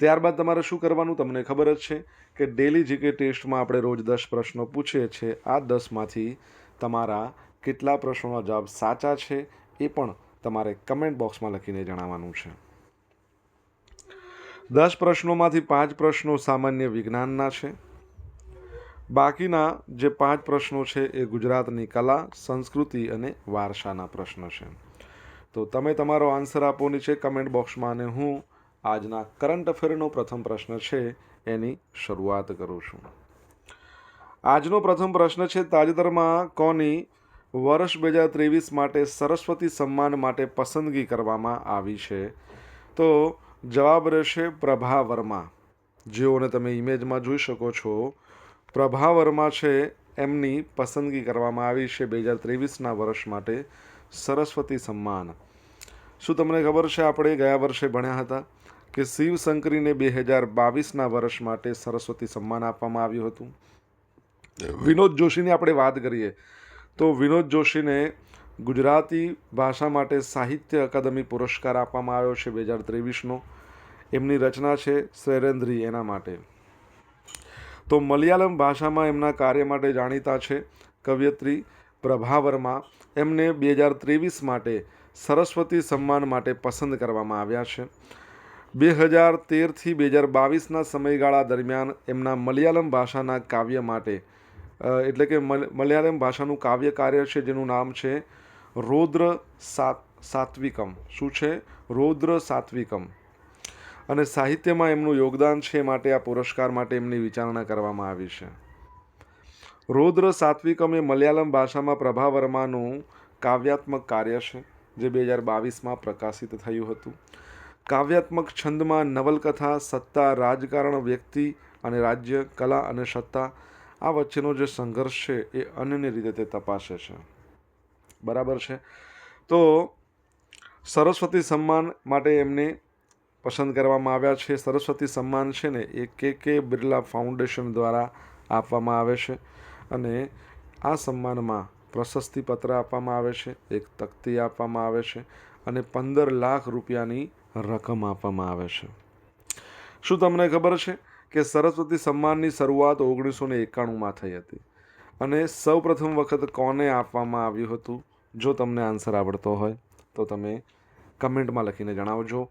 ત્યારબાદ તમારે શું કરવાનું તમને ખબર જ છે કે ડેલી જીકે ટેસ્ટમાં આપણે રોજ દસ પ્રશ્નો પૂછીએ છીએ આ દસમાંથી તમારા કેટલા પ્રશ્નોના જવાબ સાચા છે એ પણ તમારે કમેન્ટ બોક્સમાં લખીને જણાવવાનું છે. દસ પ્રશ્નોમાંથી પાંચ પ્રશ્નો સામાન્ય વિજ્ઞાનના છે. બાકીના જે પાંચ પ્રશ્નો છે એ ગુજરાતની કલા, સંસ્કૃતિ અને વારસાના પ્રશ્ન છે. તો તમે તમારો આન્સર આપોની છે કમેન્ટ બોક્સમાં અને હું આજના કરંટ અફેરનો પ્રથમ પ્રશ્ન છે, એની શરૂઆત કરું છું. આજનો પ્રથમ પ્રશ્ન છે, તાજેતરમાં કોની વર્ષ બે હજાર ત્રેવીસ માટે સરસ્વતી સન્માન માટે પસંદગી કરવામાં આવી છે? તો જવાબ રહેશે પ્રભા વર્મા. જેઓને તમે ઇમેજમાં જોઈ શકો છો, પ્રભા વર્મા છે, એમની પસંદગી કરવામાં આવી છે બે હજાર ત્રેવીસના વર્ષ માટે સરસ્વતી સન્માન. શું તમને ખબર છે, આપણે ગયા વર્ષે ભણ્યા હતા? કે શિવશંકરીને બે હજાર બાવીસના વર્ષ માટે સરસ્વતી સન્માન આપવામાં આવ્યું હતું. વિનોદ જોશીની આપણે વાત કરીએ તો વિનોદ જોશીને ગુજરાતી ભાષા માટે સાહિત્ય અકાદમી પુરસ્કાર આપવામાં આવ્યો છે બે હજાર ત્રેવીસનો. એમની રચના છે શૈરેન્દ્રી એના માટે. તો મલયાલમ ભાષામાં એમના કાર્ય માટે જાણીતા છે કવયત્રી પ્રભા વર્મા એમને બે હજાર ત્રેવીસ માટે સરસ્વતી સન્માન માટે પસંદ કરવામાં આવ્યા છે. બે હજાર તેરથી બે હજાર બાવીસના સમયગાળા દરમિયાન એમના મલયાલમ ભાષાના કાવ્ય માટે એટલે કે મલ- મલયાલમ ભાષાનું કાવ્ય કાર્ય છે જેનું નામ છે રૌદ્ર સાત સાત્વિકમ. શું છે? રૌદ્ર સાત્વિકમ. અને સાહિત્યમાં એમનું યોગદાન છે માટે આ પુરસ્કાર માટે એમની વિચારણા કરવામાં આવી છે. રૌદ્ર સાત્વિકમ એ મલયાલમ ભાષામાં પ્રભા વર્માનું કાવ્યાત્મક કાર્ય છે, જે બે હજાર બાવીસમાં પ્રકાશિત થયું હતું. કાવ્યાત્મક છંદમાં નવલકથા, સત્તા, રાજકારણ, વ્યક્તિ અને રાજ્ય, કલા અને સત્તા આ વચ્ચેનો જે સંઘર્ષ છે એ અન્યની રીતે તે તપાસે છે. બરાબર છે? તો સરસ્વતી સન્માન માટે એમને પસંદ કરવામાં આવ્યા છે. સરસ્વતી સન્માન છે ને એ કે કે બિરલા ફાઉન્ડેશન દ્વારા આપવામાં આવે છે અને આ સન્માનમાં પ્રશસ્તિ પત્ર આપવામાં આવે છે, એક તકતી આપવામાં આવે છે અને પંદર લાખ રૂપિયાની રકમ આપવામાં આવે છે. શું તમને ખબર છે કે સરસ્વતી સન્માનની શરૂઆત ઓગણીસો ને એકાણુંમાં થઈ હતી? અને સૌ પ્રથમ વખત કોને આપવામાં આવ્યું હતું? જો તમને આન્સર આવડતો હોય, તો તમે કમેન્ટમાં લખીને જણાવજો.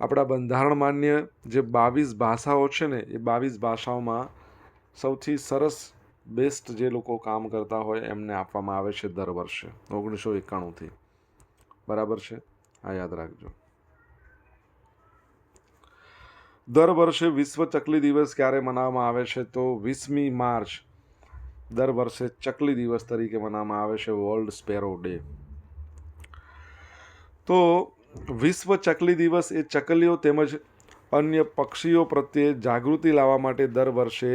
આપણા બંધારણ માન્ય જે બાવીસ ભાષાઓ છે ને, એ બાવીસ ભાષાઓમાં સૌથી સરસ, બેસ્ટ જે લોકો કામ કરતા હોય, એમને આપવામાં આવે છે દર વર્ષે, ઓગણીસો એકાણુંથી. બરાબર છે? આ યાદ રાખજો. દર વર્ષે વિશ્વ ચકલી દિવસ ક્યારે મનાવવામાં આવે છે તો વીસમી માર્ચ દર વર્ષે ચકલી દિવસ તરીકે મનાવવામાં આવે છે વર્લ્ડ સ્પેરો ડે. તો વિશ્વ ચકલી દિવસ એ ચકલીઓ તેમજ અન્ય પક્ષીઓ પ્રત્યે જાગૃતિ લાવવા માટે દર વર્ષે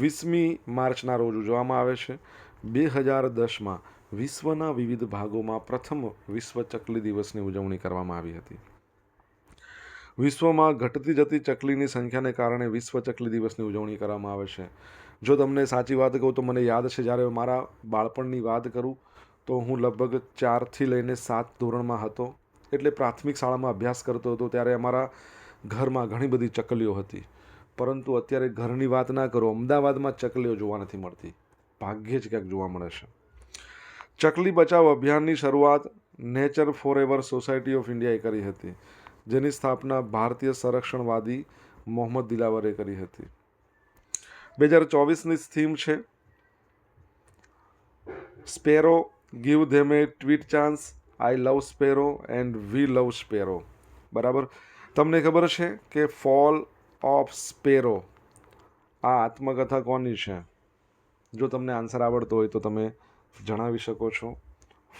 વીસમી માર્ચના રોજ ઉજવવામાં આવે છે. બે હજાર દસમાં વિશ્વના વિવિધ ભાગોમાં પ્રથમ વિશ્વ ચકલી દિવસની ઉજવણી કરવામાં આવી હતી. વિશ્વમાં ઘટતી જતી ચકલીની સંખ્યાને કારણે વિશ્વ ચકલી દિવસની ઉજવણી કરવામાં આવે છે. જો તમને સાચી વાત કહું તો મને યાદ છે, જ્યારે મારા બાળપણની વાત કરું તો હું લગભગ ચારથી લઈને સાત ધોરણમાં હતો. એટલે પ્રાથમિક શાળામાં અભ્યાસ કરતો હતો, ત્યારે અમારા ઘરમાં ઘણી બધી ચકલીઓ હતી. પરંતુ અત્યારે ઘરની વાત ના કરો, અમદાવાદમાં ચકલીઓ જોવા નથી મળતી. ભાગ્યે જ ક્યાંક જોવા મળે છે. ચકલી બચાવ અભિયાનની શરૂઆત nature four ever society of ઇન્ડિયાએ કરી હતી. જેની સ્થાપના ભારતીય સંરક્ષણવાદી મોહમ્મદ દિલાવરે કરી હતી. બે હજાર ચોવીસની થીમ છે, sparrow, give them a tweet chance, I love sparrow and we love sparrow. બરાબર? તમને ખબર છે કે ફોલ ઓફ સ્પેરો, આ આત્મકથા કોની છે? જો તમને આન્સર આવડતો હોય તો તમે જણાવી શકો છો.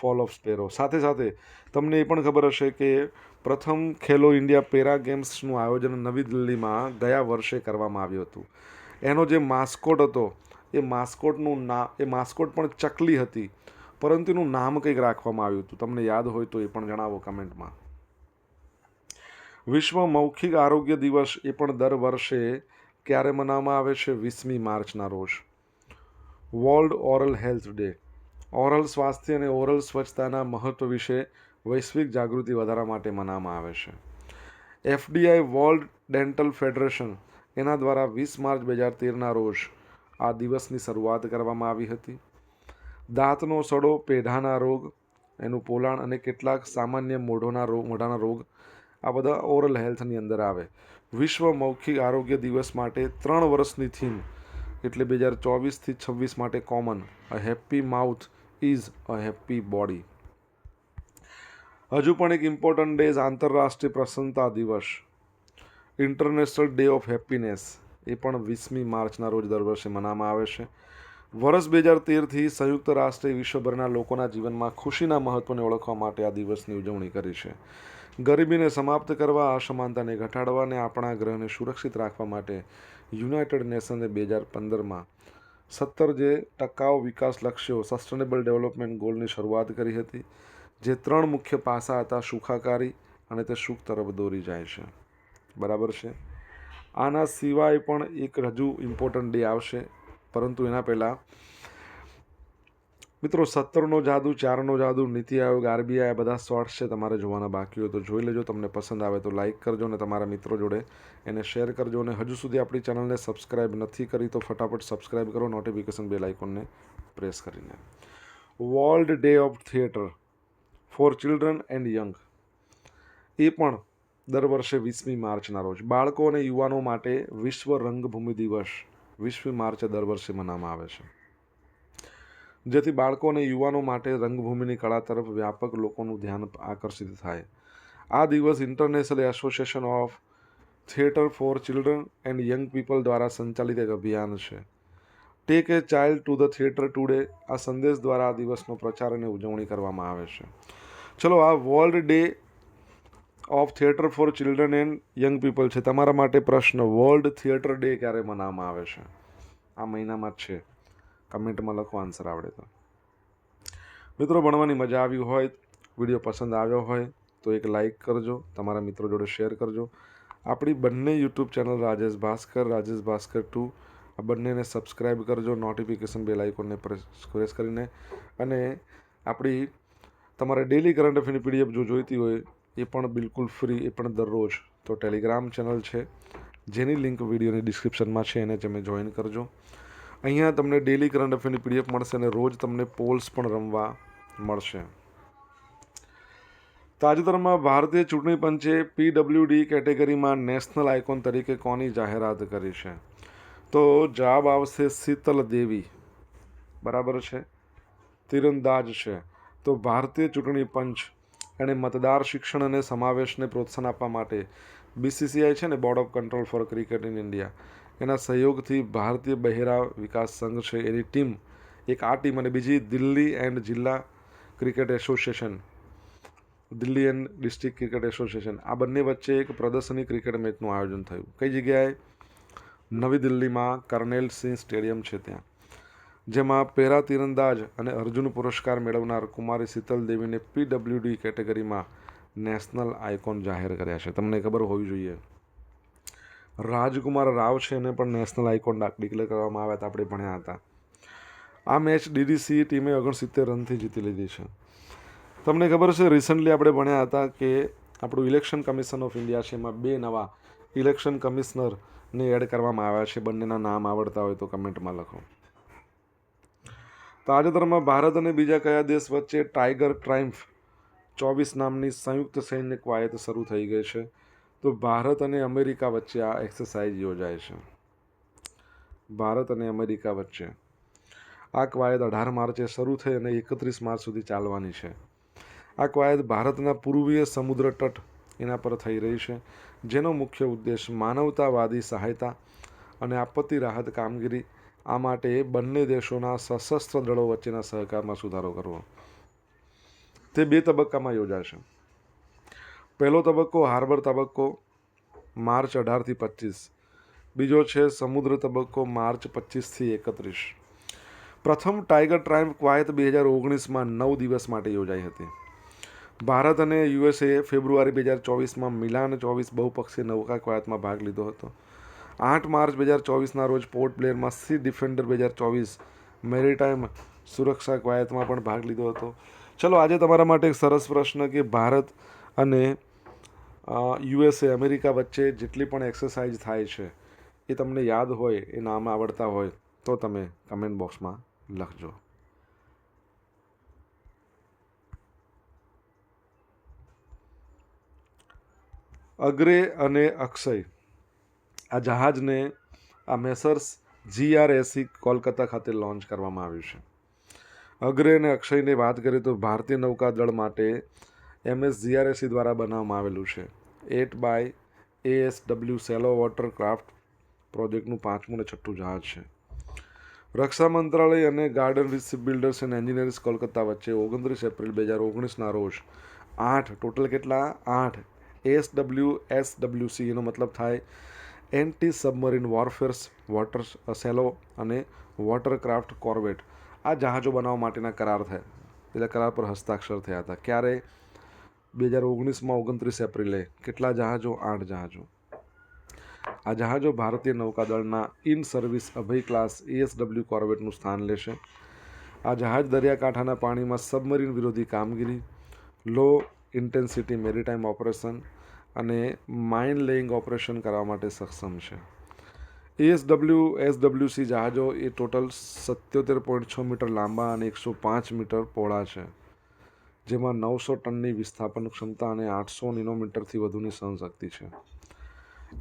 Fall of sparrow. સાથે સાથે તમને એ પણ ખબર હશે કે પ્રથમ ખેલો ઇન્ડિયા પેરા ગેમ્સનું આયોજન નવી દિલ્હીમાં ગયા વર્ષે કરવામાં આવ્યું હતું. એનો જે માસ્કોટ હતો, એ માસ્કોટનું ના, એ માસ્કોટ પણ ચકલી હતી, પરંતુ એનું નામ કંઈક રાખવામાં આવ્યું હતું. તમને યાદ હોય તો એ પણ જણાવો કમેન્ટમાં. વિશ્વ મૌખિક આરોગ્ય દિવસ એ પણ દર વર્ષે ક્યારે મનાવવામાં આવે છે? વીસમી માર્ચના રોજ. World oral health day. Oral સ્વાસ્થ્ય અને ઓરલ સ્વચ્છતાના મહત્વ વિશે વૈશ્વિક જાગૃતિ વધારવા માટે મનાવવામાં આવે છે. એફડીઆઈ વર્લ્ડ ડેન્ટલ ફેડરેશન એના દ્વારા વીસ માર્ચ બે હજાર તેરના રોજ આ દિવસની શરૂઆત કરવામાં આવી હતી. દાંતનો સડો, પેઢાના રોગ, એનું પોલાણ અને કેટલાક સામાન્ય મોઢોના રોગ મોઢાના રોગ આ બધા ઓરલ હેલ્થની અંદર આવે. વિશ્વ મૌખિક આરોગ્ય દિવસ માટે ત્રણ વર્ષની થીમ એટલે બે હજાર ચોવીસથી છવ્વીસ માટે common a happy mouth is a happy body હજુ પણ એક ઇમ્પોર્ટન્ટ ડેઝ આંતરરાષ્ટ્રીય પ્રસન્નતા દિવસ. ઇન્ટરનેશનલ ડે ઓફ હેપીનેસ એ પણ વીસમી માર્ચના રોજ દર વર્ષે મનાવવામાં આવે છે. વર્ષ બે હજાર તેરથી સંયુક્ત રાષ્ટ્રે વિશ્વભરના લોકોના જીવનમાં ખુશીના મહત્વને ઓળખવા માટે આ દિવસની ઉજવણી કરી છે. ગરીબીને સમાપ્ત કરવા, અસમાનતાને ઘટાડવા અને આપણા ગ્રહને સુરક્ષિત રાખવા માટે યુનાઇટેડ નેશને બે હજાર પંદરમાં સત્તર જે ટકાઉ વિકાસ લક્ષ્યો સસ્ટેનેબલ ડેવલપમેન્ટ ગોલની શરૂઆત કરી હતી. જે ત્રણ મુખ્ય પાસા હતા સુખાકારી અને તે સુખ તરફ દોરી જાય છે. બરાબર છે? આના સિવાય પણ એક હજુ ઇમ્પોર્ટન્ટ ડે આવશે. પરંતુ એના પહેલાં મિત્રો સત્તરનો જાદુ, ચારનો જાદુ, નીતિ આયોગ, આરબીઆઈ બધા શોર્ટ્સ છે તમારે જોવાના બાકી હોય તો જોઈ લેજો. તમને પસંદ આવે તો લાઇક કરજો અને તમારા મિત્રો જોડે એને શેર કરજો. અને હજુ સુધી આપણી ચેનલને સબસ્ક્રાઇબ નથી કરી તો ફટાફટ સબસ્ક્રાઇબ કરો. નોટિફિકેશન બેલ આઇકોનને પ્રેસ કરીને. World day of theatre for children and young. એ પણ દર વર્ષે વીસમી માર્ચના રોજ. બાળકો અને યુવાનો માટે વિશ્વ રંગભૂમિ દિવસ વીસમી માર્ચે દર વર્ષે મનાવવામાં આવે છે. જેથી બાળકો અને યુવાનો માટે રંગભૂમિની કળા તરફ વ્યાપક લોકોનું ધ્યાન આકર્ષિત થાય. આ દિવસ international association of theatre for children and young people દ્વારા સંચાલિત એક અભિયાન છે. Take a child to the theatre today આ સંદેશ દ્વારા આ દિવસનો પ્રચાર અને ઉજવણી કરવામાં આવે છે. ચલો, આ world day of theatre for children and young people છે. તમારા માટે પ્રશ્ન વર્લ્ડ થિયેટર ડે ક્યારે મનાવવામાં આવે છે? આ મહિનામાં જ છે. કમેન્ટમાં લખો આન્સર આવડે તો. મિત્રો, ભણવાની મજા આવી હોય, વીડિયો પસંદ આવ્યો હોય, તો એક લાઇક કરજો, તમારા મિત્રો જોડે શેર કરજો. આપણી બંને YouTube channel Rajesh Bhaskar Rajesh Bhaskar two, આ બંનેને સબસ્ક્રાઈબ કરજો નોટિફિકેશન બેલ આઇકોનને પ્રેસ કરીને. અને આપણી તમારે ડેલી કરંટ અફેરની પીડીએફ જો જોઈતી હોય, એ પણ બિલકુલ ફ્રી એ પણ દરરોજ. તો ટેલિગ્રામ ચેનલ છે, જેની લિંક વિડીયોની ડિસ્ક્રિપ્શનમાં છે, એને તમે જોઈન કરજો. અહીંયા તમને ડેલી કરંટ અફેરની પીડીએફ મળશે અને રોજ તમને પોલ્સ પણ રમવા મળશે. તાજેતરમાં ભારતીય ચૂંટણી પંચે પીડબ્લ્યુડી કેટેગરીમાં નેશનલ આઇકોન તરીકે કોની જાહેરાત કરી છે? તો જવાબ આવશે શીતલ દેવી. બરાબર છે? તીરંદાજ છે. તો ભારતીય ચૂંટણી પંચ એણે મતદાર શિક્ષણ અને સમાવેશને પ્રોત્સાહન આપવા માટે બીસીસીઆઈ છે ને board of control for cricket in India એના સહયોગથી ભારતીય બહેરા વિકાસ સંઘ છે, એની ટીમ, એક આ ટીમ અને બીજી દિલ્હી એન્ડ જિલ્લા cricket association. Delhi and district cricket association. આ બંને વચ્ચે એક પ્રદર્શની ક્રિકેટ મેચનું આયોજન થયું. કઈ જગ્યાએ? નવી દિલ્હીમાં કર્નેલ સિંહ સ્ટેડિયમ છે ત્યાં. જેમાં પેરા તીરંદાજ અને અર્જુન પુરસ્કાર મેળવનાર કુમારી શીતલ દેવીને પીડબ્લ્યુડી કેટેગરીમાં નેશનલ આઇકોન જાહેર કર્યા છે. તમને ખબર હોવી જોઈએ. રાજકુમાર રાવ છે, એને પણ નેશનલ આઇકોન ડિક્લેર કરવામાં આવ્યા હતા, આપણે ભણ્યા હતા. આ મેચ ડીડીસી ટીમે ઓગણસિત્તેર રનથી જીતી લીધી છે. તમને ખબર છે રિસન્ટલી આપણે ભણ્યા હતા કે આપણું ઇલેક્શન કમિશન ઓફ ઇન્ડિયા છે, એમાં બે નવા ઇલેક્શન કમિશનરને એડ કરવામાં આવ્યા છે. બંનેના નામ આવડતા હોય તો કમેન્ટમાં લખો. તાજેતરમાં ભારત અને બીજા કયા દેશ વચ્ચે ટાઈગર ટ્રાઇમ્ફ ચોવીસ નામની સંયુક્ત સૈન્ય કવાયત શરૂ થઈ ગઈ છે? તો ભારત અને અમેરિકા વચ્ચે આ એક્સરસાઇઝ યોજાય છે. ભારત અને અમેરિકા વચ્ચે આ કવાયત અઢાર માર્ચે શરૂ થઈ અને એકત્રીસ માર્ચ સુધી ચાલવાની છે. આ કવાયત ભારતના પૂર્વીય સમુદ્ર તટ એના પર થઈ રહી છે, જેનો મુખ્ય ઉદ્દેશ માનવતાવાદી સહાયતા અને આપત્તિ રાહત કામગીરી આ માટે બંને દેશોના સશસ્ત્ર દળો વચ્ચેના સહકારમાં સુધારો કરવો. તે બે તબક્કામાં યોજાશે. પહેલો તબક્કો હાર્બર તબક્કો, માર્ચ અઢારથી પચીસ. બીજો છે સમુદ્ર તબક્કો, માર્ચ પચીસથી એકત્રીસ. પ્રથમ ટાઈગર ટ્રાયમ્ફ ક્વાયત બે હજાર ઓગણીસમાં નવ દિવસ માટે યોજાઈ હતી. ભારત અને યુએસએ ફેબ્રુઆરી બે હજાર ચોવીસમાં મિલાન ચોવીસ બહુપક્ષીય નૌકા કવાયતમાં ભાગ લીધો હતો. આઠ માર્ચ બે હજાર ચોવીસના રોજ પોર્ટ બ્લેરમાં સી ડિફેન્ડર બે હજાર ચોવીસ મેરીટાઈમ સુરક્ષા કવાયતમાં પણ ભાગ લીધો હતો. ચલો, આજે તમારા માટે એક સરસ પ્રશ્ન કે ભારત અને યુએસએ અમેરિકા વચ્ચે જેટલી પણ એક્સરસાઇઝ થાય છે એ તમને યાદ હોય, એ નામ આવડતા હોય, તો તમે કમેન્ટ બોક્સમાં લખજો. અગ્રે અને અક્ષય. આ જહાજને આ મેસર્સ જીઆરએસી કોલકાતા ખાતે લોન્ચ કરવામાં આવ્યું છે. અગ્રે અને અક્ષયની વાત કરીએ તો ભારતીય નૌકાદળ માટે એમએસ જીઆરએસી દ્વારા બનાવવામાં આવેલું છે. એટ by AS W shallow water craft પ્રોજેક્ટનું પાંચમું અને છઠ્ઠું જહાજ છે. રક્ષા મંત્રાલય અને garden reach builders and engineers Kolkata વચ્ચે ઓગણત્રીસ એપ્રિલ બે હજાર ઓગણીસના રોજ આઠ, ટોટલ કેટલા? આઠ. એસ ડબલ્યુ એસ ડબલ્યુસી એનો મતલબ થાય anti submarine warfares, water shallow અને વોટરક્રાફ્ટ કોર્વેટ આ જહાજો બનાવવા માટેના કરાર થયા. એટલે કરાર પર હસ્તાક્ષર થયા હતા. ક્યારે? બે હજાર ઓગણીસમાં ઓગણત્રીસ એપ્રિલે. કેટલા જહાજો? આઠ જહાજો. આ જહાજો ભારતીય નૌકાદળના in service Abhay class ASW કોર્વેટનું સ્થાન લેશે. આ જહાજ દરિયાકાંઠાના પાણીમાં સબમરીન વિરોધી કામગીરી લો ઇન્ટેન્સિટી મેરીટાઈમ ઓપરેશન અને માઇન લેઇંગ ઓપરેશન કરવા માટે સક્ષમ છે. એએસડબલ્યુ એસડબલ્યુસી જહાજો એ ટોટલ સત્યોતેર પોઈન્ટ છ મીટર લાંબા અને એકસો પાંચ મીટર પહોળા છે. જેમાં નવસો ટનની વિસ્થાપન ક્ષમતા અને આઠસો નિનોમીટરથી વધુની સહનશક્તિ છે.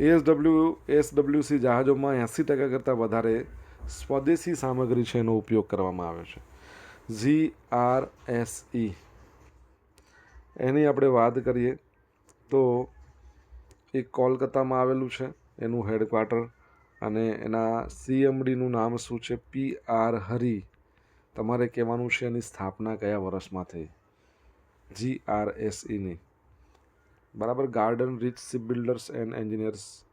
એએસડબલ્યુ એસડબલ્યુસી જહાજોમાં એંસી ટકા કરતાં વધારે સ્વદેશી સામગ્રી છે એનો ઉપયોગ કરવામાં આવે છે. ઝી આર એસ ઈ એની આપણે વાત કરીએ તો એ કોલકાતામાં આવેલું છે, એનું હેડક્વાર્ટર. અને એના સીએમડીનું નામ શું છે? P R Hari. તમારે કહેવાનું છે એની સ્થાપના કયા વર્ષમાં થઈ? જી આર એસ ઈની બરાબર? Garden reach ship builders and engineers.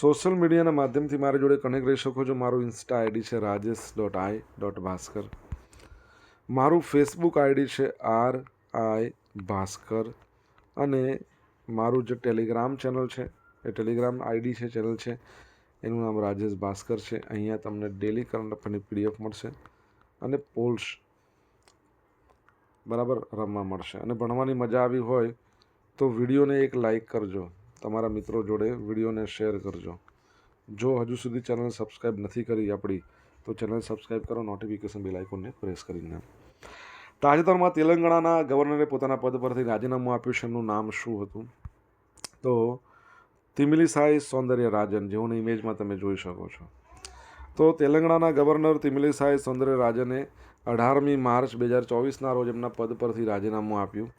Social મીડિયાના માધ્યમથી મારી જોડે કનેક્ટ રહી શકો છો. મારું ઇન્સ્ટા આઈડી છે Rajesh dot I dot Bhaskar. મારું ફેસબુક આઈડી છે આર આઈ ભાસ્કર. અને મારું જે ટેલિગ્રામ ચેનલ છે, એ ટેલિગ્રામ આઈડી છે, ચેનલ છે, એનું નામ રાજેશ ભાસ્કર છે. અહીંયા તમને ડેલી કરંટ અફેરની પીડીએફ મળશે અને પોલ્સ બરાબર રમવા મળશે. અને ભણવાની મજા આવી હોય તો વિડીયોને એક લાઈક કરજો. તમારા મિત્રો જોડે વિડીયોને શેર કરજો. જો હજુ સુધી ચેનલ સબસ્ક્રાઈબ નથી કરી આપણી, તો ચેનલ સબસ્ક્રાઈબ કરો નોટિફિકેશન બેલ આઇકોનને પ્રેસ કરીને. તાજેતરમાં તેલંગાણાના ગવર્નરે પોતાના પદ પરથી રાજીનામું આપ્યું છે. એમનું નામ શું હતું? તો તિમિલિસાઈ સૌંદર્ય રાજન, જેઓની ઇમેજમાં તમે જોઈ શકો છો. તો તેલંગાણાના ગવર્નર તિમિલિસાઈ સૌંદર્ય રાજને અઢારમી માર્ચ બે હજાર ચોવીસના રોજ એમના પદ પરથી રાજીનામું આપ્યું.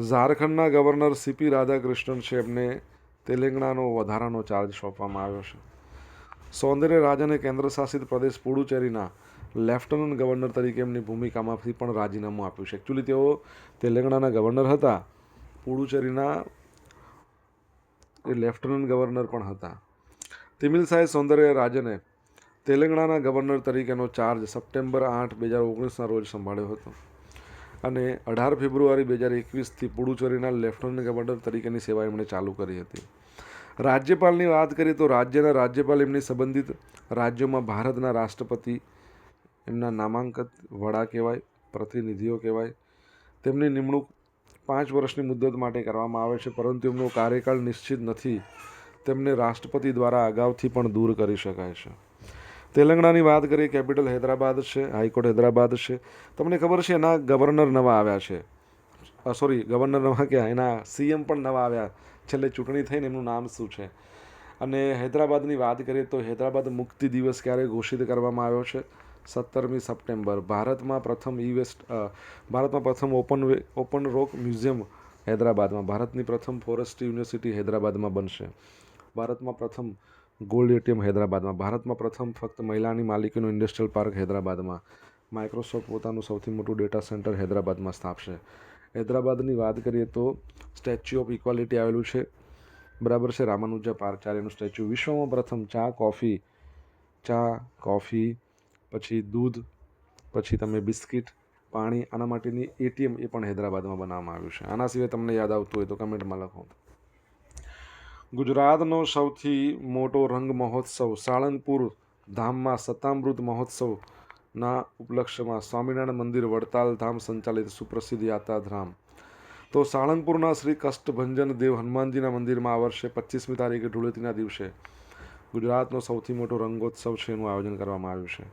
ઝારખંડના ગવર્નર સીપી રાધાકૃષ્ણન છે એમને તેલંગાણાનો વધારાનો ચાર્જ સોંપવામાં આવ્યો છે. સૌંદર્ય રાજને કેન્દ્રશાસિત પ્રદેશ પુડુચેરીના લેફ્ટનન્ટ ગવર્નર તરીકે એમની ભૂમિકામાંથી પણ રાજીનામું આપ્યું છે. એકચ્યુઅલી તેઓ તેલંગાણાના ગવર્નર હતા. પુડુચેરીના એ લેફ્ટનન્ટ ગવર્નર પણ હતા. તિમિલસાઈ સૌંદર્ય રાજને તેલંગાણાના ગવર્નર તરીકેનો ચાર્જ સપ્ટેમ્બર આઠ, બે હજાર ઓગણીસના રોજ સંભાળ્યો હતો. અને અઢાર ફેબ્રુઆરી, બે હજાર એકવીસથી પુડુચેરીના લેફ્ટનન્ટ ગવર્નર તરીકેની સેવા એમણે ચાલુ કરી હતી. રાજ્યપાલની વાત કરીએ તો રાજ્યના રાજ્યપાલ એમની સંબંધિત રાજ્યોમાં ભારતના રાષ્ટ્રપતિ એમના નામાંકિત વડા કહેવાય, પ્રતિનિધિઓ કહેવાય. તેમની નિમણૂક પાંચ વર્ષની મુદ્દત માટે કરવામાં આવે છે, પરંતુ એમનો કાર્યકાળ નિશ્ચિત નથી. તેમને રાષ્ટ્રપતિ દ્વારા અગાઉથી પણ દૂર કરી શકાય છે. તેલંગાણાની વાત કરીએ, કેપિટલ હૈદરાબાદ છે, હાઈકોર્ટ હૈદરાબાદ છે. તમને ખબર છે, એના ગવર્નર નવા આવ્યા છે. સોરી, ગવર્નર નવા ક્યાં એના સીએમ પણ નવા આવ્યા. છેલ્લે ચૂંટણી થઈને એમનું નામ શું છે? અને હૈદરાબાદની વાત કરીએ તો હૈદરાબાદ મુક્તિ દિવસ ક્યારે ઘોષિત કરવામાં આવ્યો છે? સત્તરમી સપ્ટેમ્બર, ભારતમાં પ્રથમ ઈ વેસ્ટ ભારતમાં પ્રથમ ઓપન ઓપન રોક મ્યુઝિયમ હૈદરાબાદમાં, ભારતની પ્રથમ ફોરેસ્ટ યુનિવર્સિટી હૈદરાબાદમાં બનશે. ભારતમાં પ્રથમ ગોલ્ડ એટીએમ હૈદરાબાદમાં, ભારતમાં પ્રથમ ફક્ત મહિલાની માલિકીનું ઇન્ડસ્ટ્રીયલ પાર્ક હૈદરાબાદમાં, માઇક્રોસોફ્ટ પોતાનું સૌથી મોટું ડેટા સેન્ટર હૈદરાબાદમાં સ્થાપશે. હૈદરાબાદની વાત કરીએ તો સ્ટેચ્યુ ઓફ ઇક્વાલિટી આવેલું છે. બરાબર છે, રામાનુજા પાર્ચાર્યનું સ્ટેચ્યુ. વિશ્વમાં પ્રથમ ચા કોફી ચા કોફી પછી દૂધ, પછી તમે બિસ્કિટ, પાણી, આના માટેની એટીએમ એ પણ હૈદરાબાદમાં બનાવવામાં આવ્યું છે. આના સિવાય તમને યાદ આવતું હોય તો કમેન્ટમાં લખો. ગુજરાતનો સૌથી મોટો રંગ મહોત્સવ સાળંગપુર ધામમાં સતામૃત મહોત્સવના ઉપલક્ષ્યમાં સ્વામિનારાયણ મંદિર વડતાલ ધામ સંચાલિત સુપ્રસિદ્ધ યાત્રાધામ. તો સાળંગપુરના શ્રી કષ્ટભંજન દેવ હનુમાનજીના મંદિરમાં આ વર્ષે પચીસમી તારીખે ધૂળેટીના દિવસે ગુજરાતનો સૌથી મોટો રંગોત્સવ છે એનું આયોજન કરવામાં આવ્યું છે.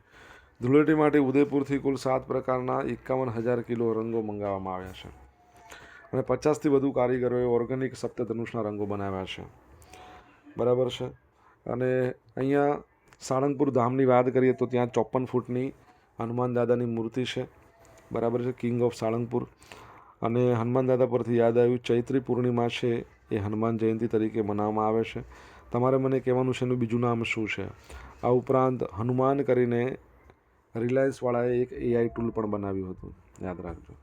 ધૂળેટી માટે ઉદયપુરથી કુલ સાત પ્રકારના એકાવન હજાર કિલો રંગો મંગાવવામાં આવ્યા છે. અને પચાસથી વધુ કારીગરોએ ઓર્ગેનિક સપ્તધનુષના રંગો બનાવ્યા છે. બરાબર છે? અને અહીંયા સાળંગપુર ધામની વાત કરીએ તો ત્યાં ચોપન ફૂટની હનુમાન દાદાની મૂર્તિ છે. બરાબર છે? King of Salangpur. અને હનુમાન દાદા પરથી યાદ આવ્યું ચૈત્રી પૂર્ણિમા છે એ હનુમાન જયંતિ તરીકે મનાવવામાં આવે છે. તમારે મને કહેવાનું છે એનું બીજું નામ શું છે? આ ઉપરાંત હનુમાન કરીને રિલાયન્સવાળાએ એક એઆઈ ટૂલ પણ બનાવ્યું હતું. યાદ રાખજો.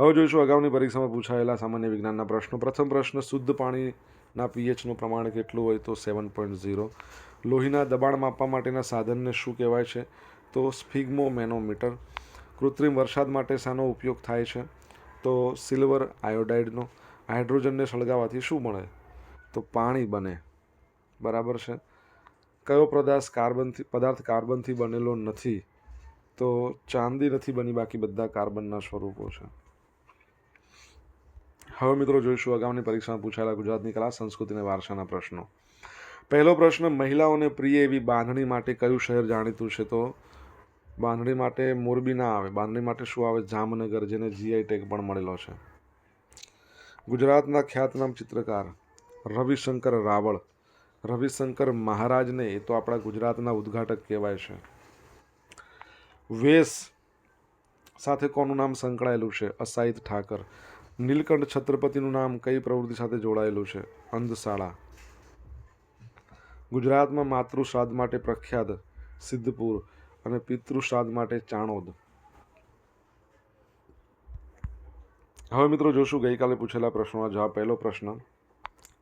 હવે જોઈશું અગાઉની પરીક્ષામાં પૂછાયેલા સામાન્ય વિજ્ઞાનના પ્રશ્નો. પ્રથમ પ્રશ્ન, શુદ્ધ પાણીના પીએચનું પ્રમાણ કેટલું હોય તો સેવન પોઈન્ટ ઝીરો. લોહીના દબાણ માપવા માટેના સાધનને શું કહેવાય છે? તો સ્ફિગ્મોમેનોમીટર. કૃત્રિમ વરસાદ માટે શાનો ઉપયોગ થાય છે? તો સિલ્વર આયોડાઇડનો. હાઇડ્રોજનને સળગાવવાથી શું મળે? તો પાણી બને. બરાબર છે? કયો પદાર્થ કાર્બનથી પદાર્થ કાર્બનથી બનેલો નથી, તો ચાંદી નથી બની બાકી બધા કાર્બનના સ્વરૂપો છે. હવે મિત્રો જોઈશું અગાઉની પરીક્ષામાં પૂછાયેલા ગુજરાતની કલા, સંસ્કૃતિ અને વારસાના પ્રશ્નો. પહેલો પ્રશ્ન, મહિલાઓને પ્રિય એવી બાંધણી માટે કયું શહેર જાણીતું છે? તો બાંધણી માટે મોરબી ના આવે. બાંધણી માટે શું આવે? જામનગર, જેને જીઆઈ ટેગ પણ મળેલો છે. ગુજરાતના ખ્યાતનામ ચિત્રકાર રવિશંકર રાવળ. રવિશંકર મહારાજને એ તો આપણા ગુજરાતના ઉદ્ઘાટક કહેવાય છે. વેશ સાથે કોનું નામ સંકળાયેલું છે? અસાહિત ઠાકર. નીલકંઠ છત્રપતિનું નામ કઈ પ્રવૃત્તિ સાથે જોડાયેલું છે? અંધશાળા. ગુજરાતમાં માતૃશ્રાદ્ધ માટે પ્રખ્યાત સિદ્ધપુર અને પિતૃશ્રાદ્ધ માટે ચાણોદ. હવે મિત્રો જોશું, ગઈકાલે પૂછેલા પ્રશ્નોના જવાબ. પહેલો પ્રશ્ન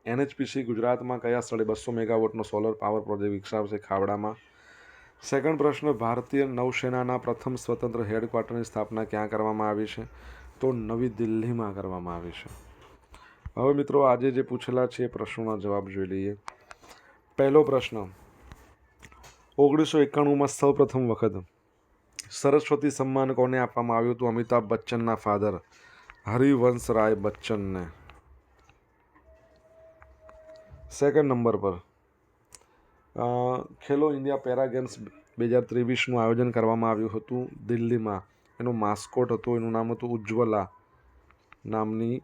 એનએચપીસી ગુજરાતમાં કયા સ્થળે બસો મેગાવોટનો સોલર પાવર પ્રોજેક્ટ વિકસાવશે ખાવડામાં? સેકન્ડ પ્રશ્ન, ભારતીય નૌસેનાના પ્રથમ સ્વતંત્ર હેડક્વાર્ટરની સ્થાપના ક્યાં કરવામાં આવી છે? તો નવી દિલ્હીમાં કરવામાં આવી છે. હવે મિત્રો, આજે જે પૂછેલા છે એ પ્રશ્નોના જવાબ જોઈ લઈએ. પહેલો પ્રશ્ન, ઓગણીસો એકાણુંમાં સૌપ્રથમ વખત સરસ્વતી સન્માન કોને આપવામાં આવ્યું હતું? અમિતાભ બચ્ચનના ફાધર હરિવંશ રાય બચ્ચનને. સેકન્ડ નંબર પર. ખેલો ઇન્ડિયા પેરા ગેમ્સ બે હજાર ત્રેવીસનું આયોજન કરવામાં આવ્યું હતું દિલ્હીમાં. એનો માસ્કોટ હતો, એનું નામ હતું ઉજ્જવલા નામની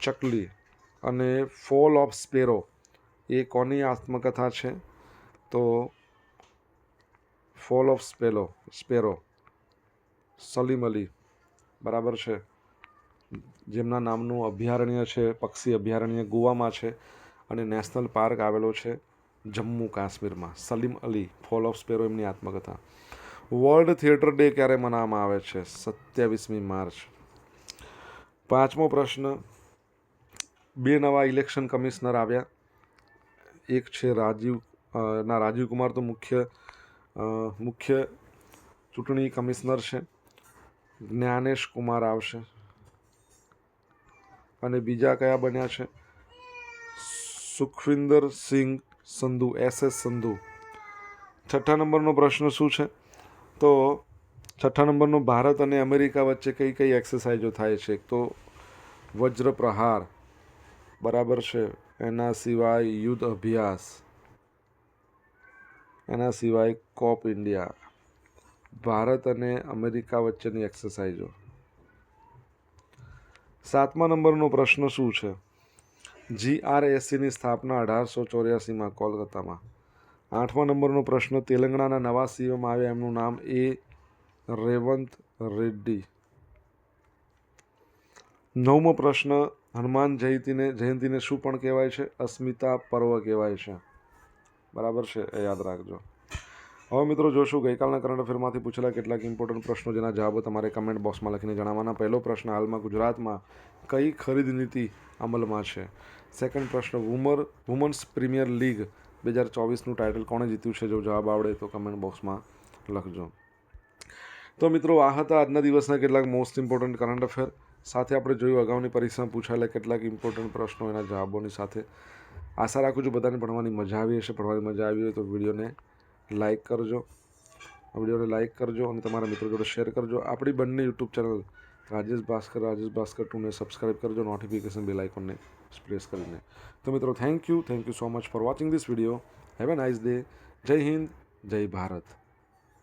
ચકલી. અને ફોલ ઓફ સ્પેરો એ કોની આત્મકથા છે? તો fall of sparrow sparrow Salim Ali. બરાબર છે? જેમના નામનું અભયારણ્ય છે, પક્ષી અભયારણ્ય ગોવામાં છે. અને નેશનલ પાર્ક આવેલો છે જમ્મુ કાશ્મીરમાં. Salim Ali, fall of sparrow એમની આત્મકથા. વર્લ્ડ થિયેટર ડે ક્યારે મનાવવામાં આવે છે? સત્યાવીસમી માર્ચ. પાંચમો પ્રશ્ન. બે નવા ઇલેક્શન કમિશનર આવ્યા. એક છે રાજીવ ના, રાજીવ કુમાર તો મુખ્ય મુખ્ય ચૂંટણી કમિશનર છે. જ્ઞાનેશ કુમાર આવશે. અને બીજા કયા બન્યા છે? Sukhwinder Singh Sandhu, S S Sandhu. છઠ્ઠા નંબરનો પ્રશ્ન શું છે? તો છઠ્ઠા નંબરનો ભારત અને અમેરિકા વચ્ચે કઈ કઈ એક્સરસાઇઝો થાય છે? તો વજ્ર પ્રહાર બરાબર છે. એના સિવાય યુદ્ધ અભ્યાસ, એના સિવાય કોપ ઇન્ડિયા. ભારત અને અમેરિકા વચ્ચેની એક્સરસાઇઝો. સાતમા નંબરનો પ્રશ્ન શું છે? જીઆરએસસીની સ્થાપના અઢારસો ચોર્યાસીમાં કોલકાતામાં. આઠમા નંબરનો પ્રશ્ન, તેલંગણાના નવા સીએમ આવ્યા એમનું નામ એ રેવંત રેડ્ડી. નવમો પ્રશ્ન, હનુમાન જયંતીને જયંતીને શું પણ કહેવાય છે? અસ્મિતા પર્વ કહેવાય છે. બરાબર છે, એ યાદ રાખજો. હવે મિત્રો જોશું, ગઈકાલના કરંટ અફેરમાંથી પૂછેલા કેટલાક ઇમ્પોર્ટન્ટ પ્રશ્નો જેના જવાબો તમારે કમેન્ટ બોક્સમાં લખીને જણાવવાના. પહેલો પ્રશ્ન, હાલમાં ગુજરાતમાં કઈ ખરીદ નીતિ અમલમાં છે? સેકન્ડ પ્રશ્ન વુમર વુમન્સ પ્રીમિયર લીગ બે હજાર ચોવીસનું ટાઇટલ કોણે જીત્યું છે? જો જવાબ આવડે તો કમેન્ટ બોક્સમાં લખજો. તો મિત્રો, આ હતા આજના દિવસના કેટલાક મોસ્ટ ઇમ્પોર્ટન્ટ કરંટ અફેર સાથે આપણે જોયું, અગાઉની પરીક્ષામાં પૂછાયેલા કેટલાક ઇમ્પોર્ટન્ટ પ્રશ્નો, એના જવાબોની સાથે આશા રાખું છું બધાને ભણવાની મજા આવી હશે. ભણવાની મજા આવી હોય તો વિડીયોને લાઇક કરજો. વિડીયોને લાઇક કરજો અને તમારા મિત્રો જોડે શેર કરજો. આપણી બંને યુટ્યુબ ચેનલ રાજેશ ભાસ્કર રાજેશ ભાસ્કર ટુને સબસ્ક્રાઇબ કરજો નોટિફિકેશન બેલ આઇકોનને પ્રેસ કરીને તો મિત્રો thank you thank you so much for watching this video have a nice day Jai Hind Jai Bharat